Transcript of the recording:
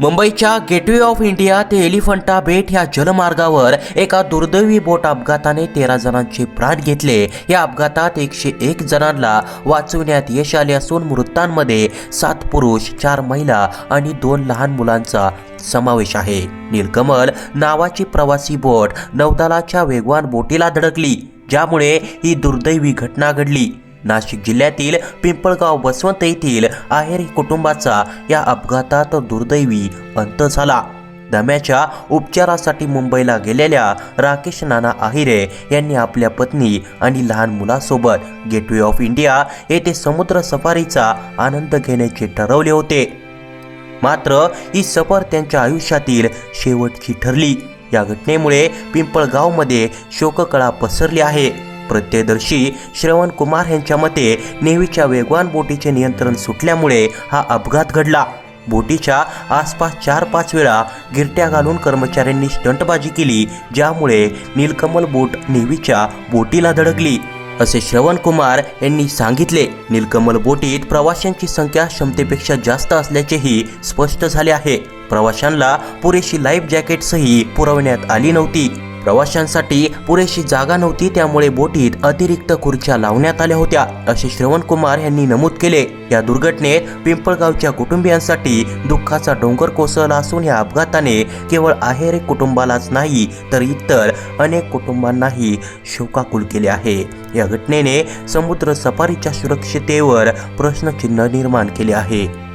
मुंबईच्या gateway of India ते एलिफंटा बेट ह्या जलमार्गावर एका दुर्दैवी बोट अपघाताने तेरा जणांचे प्राण घेतले. या अपघातात एकशे एक जणांना वाचवण्यात यश आले असून मृतांमध्ये सात पुरुष चार महिला आणि दोन लहान मुलांचा समावेश आहे. नीलकमल नावाची प्रवासी बोट नौदलाच्या वेगवान बोटीला धडकली ज्यामुळे ही दुर्दैवी घटना घडली. नाशिक जिल्ह्यातील पिंपळगाव वसवंत येथील आहेरी कुटुंबाचा या अपघातात दुर्दैवी अंत झाला. दम्याच्या उपचारासाठी मुंबईला गेलेल्या राकेश नाना आहिरे यांनी आपल्या पत्नी आणि लहान मुलासोबत गेटवे ऑफ इंडिया येथे समुद्र सफारीचा आनंद घेण्याचे ठरवले होते. मात्र ही सफर त्यांच्या आयुष्यातील शेवटची ठरली. या घटनेमुळे पिंपळगावमध्ये शोककळा पसरली आहे. प्रत्ययदर्शी श्रवण कुमार यांच्या मते नेव्हीच्या वेगवान बोटीचे नियंत्रण सुटल्यामुळे हा अपघात घडला. बोटीच्या आसपास चार पाच वेळा गिरट्या घालून कर्मचाऱ्यांनी स्टंटबाजी केली ज्यामुळे नीलकमल बोट नेव्हीच्या बोटीला धडकली. असे श्रवण कुमार यांनी सांगितले नीलकमल बोटीत प्रवाशांची संख्या क्षमतेपेक्षा जास्त असल्याचेही स्पष्ट झाले आहे. प्रवाशांना पुरेशी लाईफ जॅकेटसही पुरवण्यात आली नव्हती. प्रवाशांसाठी पुरेशी जागा नव्हती त्यामुळे बोटीत अतिरिक्त खुर्च्या लावण्यात आल्या होत्या. असे श्रवण कुमार यांनी नमूद केले या दुर्घटनेत पिंपळगावच्या कुटुंबियांसाठी दुःखाचा डोंगर कोसळला असून या अपघाताने केवळ आहेरे कुटुंबालाच नाही तर इतर अनेक कुटुंबांनाही शोकाकुल केले आहे. या घटनेने समुद्र सफारीच्या सुरक्षितेवर प्रश्नचिन्ह निर्माण केले आहे.